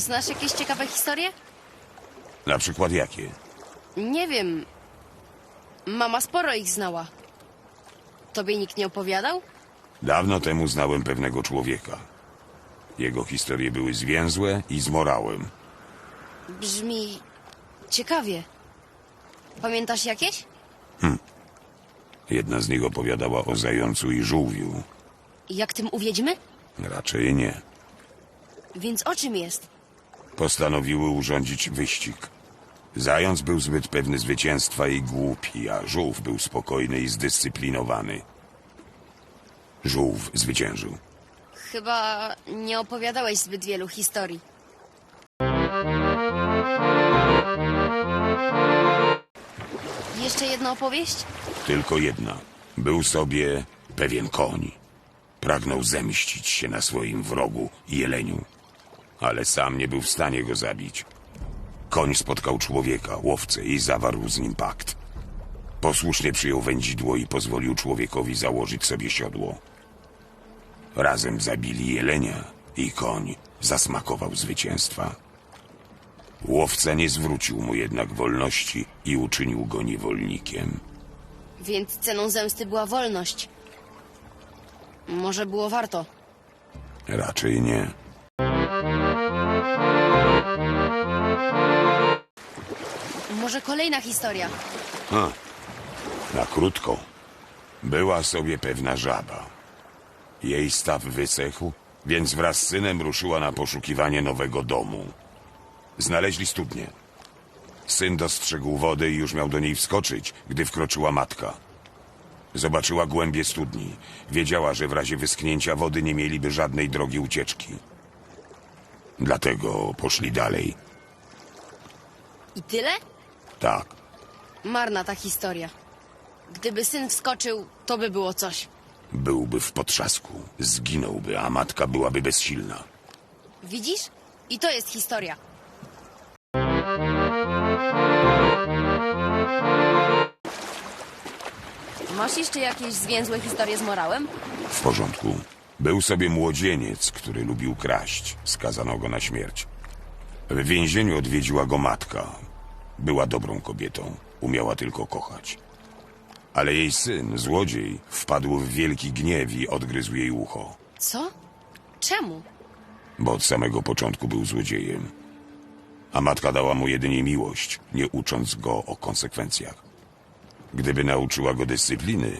znasz jakieś ciekawe historie? Na przykład jakie? Nie wiem. Mama sporo ich znała. Tobie nikt nie opowiadał? Dawno temu znałem pewnego człowieka. Jego historie były zwięzłe i z morałem. Brzmi ciekawie. Pamiętasz jakieś? Jedna z nich opowiadała o zającu i żółwiu. Jak tym uwiedźmy? Raczej nie. Więc o czym jest? Postanowiły urządzić wyścig. Zając był zbyt pewny zwycięstwa i głupi, a żółw był spokojny i zdyscyplinowany. Żółw zwyciężył. Chyba nie opowiadałeś zbyt wielu historii. Jeszcze jedna opowieść? Tylko jedna. Był sobie pewien koń. Pragnął zemścić się na swoim wrogu, jeleniu. Ale sam nie był w stanie go zabić. Koń spotkał człowieka, łowcę i zawarł z nim pakt. Posłusznie przyjął wędzidło i pozwolił człowiekowi założyć sobie siodło. Razem zabili jelenia i koń zasmakował zwycięstwa. Łowca nie zwrócił mu jednak wolności i uczynił go niewolnikiem. Więc ceną zemsty była wolność. Może było warto. Raczej nie. Może kolejna historia. Na krótko. Była sobie pewna żaba. Jej staw wysechł, więc wraz z synem ruszyła na poszukiwanie nowego domu. Znaleźli studnię. Syn dostrzegł wodę i już miał do niej wskoczyć, gdy wkroczyła matka. Zobaczyła głębie studni. Wiedziała, że w razie wyschnięcia wody nie mieliby żadnej drogi ucieczki. Dlatego poszli dalej. I tyle? Tak, Marna ta historia. Gdyby syn wskoczył, to by było coś. Byłby w potrzasku, zginąłby, a matka byłaby bezsilna. Widzisz? I to jest historia. Masz jeszcze jakieś zwięzłe historie z morałem? W porządku. Był sobie młodzieniec, który lubił kraść. Skazano go na śmierć. W więzieniu odwiedziła go matka. Była dobrą kobietą. Umiała tylko kochać. Ale jej syn, złodziej, wpadł w wielki gniew i odgryzł jej ucho. Co? Czemu? Bo od samego początku był złodziejem. A matka dała mu jedynie miłość, nie ucząc go o konsekwencjach. Gdyby nauczyła go dyscypliny,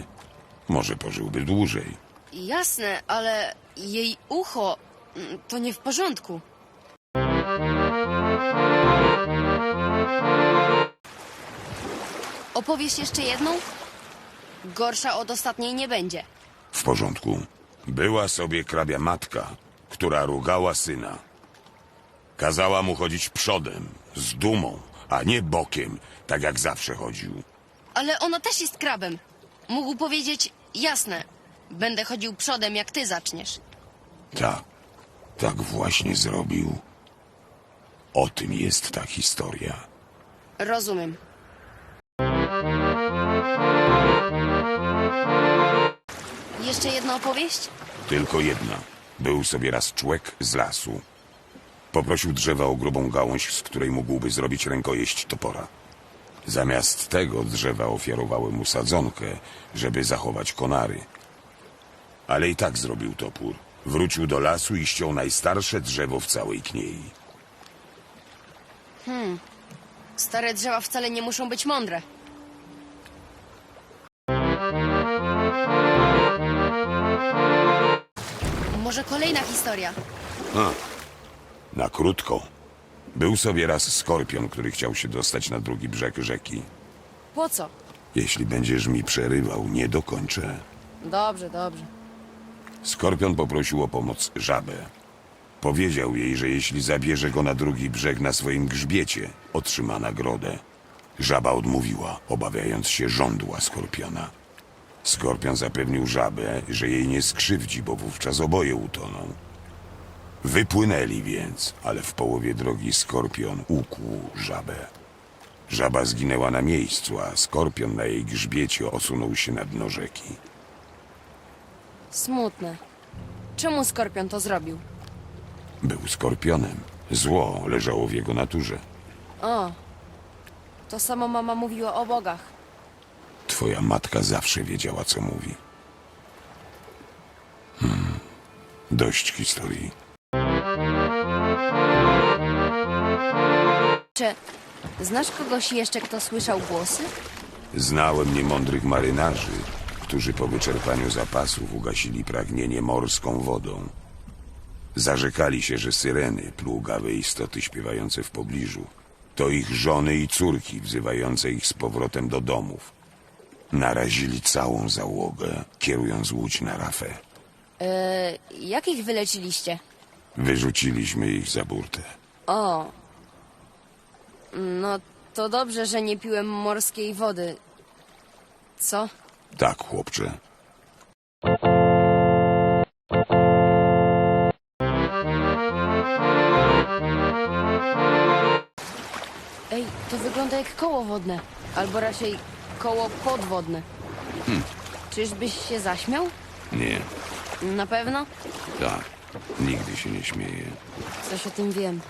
może pożyłby dłużej. Jasne, ale jej ucho mm, to nie w porządku. Opowiesz jeszcze jedną? Gorsza od ostatniej nie będzie. W porządku. Była sobie hrabia matka, która rugała syna. Kazała mu chodzić przodem, z dumą, a nie bokiem, tak jak zawsze chodził. Ale ona też jest krabem. Mógł powiedzieć, jasne, będę chodził przodem, jak ty zaczniesz. Tak, tak właśnie zrobił. O tym jest ta historia. Rozumiem. Jeszcze jedna opowieść? Tylko jedna. Był sobie raz człek z lasu. Poprosił drzewa o grubą gałąź, z której mógłby zrobić rękojeść topora. Zamiast tego drzewa ofiarowały mu sadzonkę, żeby zachować konary. Ale i tak zrobił topór. Wrócił do lasu i ściął najstarsze drzewo w całej kniei. Stare drzewa wcale nie muszą być mądre. Może kolejna historia. A, na krótko. Był sobie raz skorpion, który chciał się dostać na drugi brzeg rzeki. Po co? Jeśli będziesz mi przerywał, nie dokończę. Dobrze, dobrze. Skorpion poprosił o pomoc żabę. Powiedział jej, że jeśli zabierze go na drugi brzeg na swoim grzbiecie, otrzyma nagrodę. Żaba odmówiła, obawiając się żądła skorpiona. Skorpion zapewnił żabę, że jej nie skrzywdzi, bo wówczas oboje utoną. Wypłynęli więc, ale w połowie drogi skorpion ukłuł żabę. Żaba zginęła na miejscu, a skorpion na jej grzbiecie osunął się na dno rzeki. Smutne. Czemu skorpion to zrobił? Był skorpionem. Zło leżało w jego naturze. O, to samo mama mówiła o bogach. Twoja matka zawsze wiedziała, co mówi. Hmm. Dość historii. Czy znasz kogoś jeszcze, kto słyszał głosy? Znałem niemądrych marynarzy, którzy po wyczerpaniu zapasów ugasili pragnienie morską wodą. Zarzekali się, że syreny, plugawe istoty śpiewające w pobliżu, to ich żony i córki wzywające ich z powrotem do domów. Narazili całą załogę, kierując łódź na rafę. Eee, jak ich wyleciliście? Wyrzuciliśmy ich za burtę. O, no to dobrze, że nie piłem morskiej wody. Co? Tak, chłopcze. Ej, to wygląda jak koło wodne. Albo raczej koło podwodne. Czyżbyś się zaśmiał? Nie, Na pewno? tak. Nigdy się nie śmieję. Coś o tym wiem.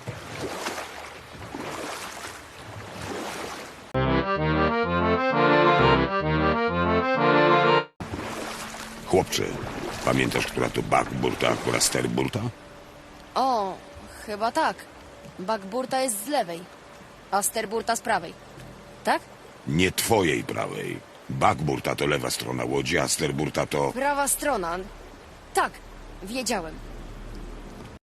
Chłopcze, pamiętasz, która to backburta, a która sterburta? O, chyba tak. Bakburta jest z lewej, a sterburta z prawej. Tak? Nie twojej prawej. Backburta to lewa strona łodzi, a sterburta to... Prawa strona. Tak, wiedziałem.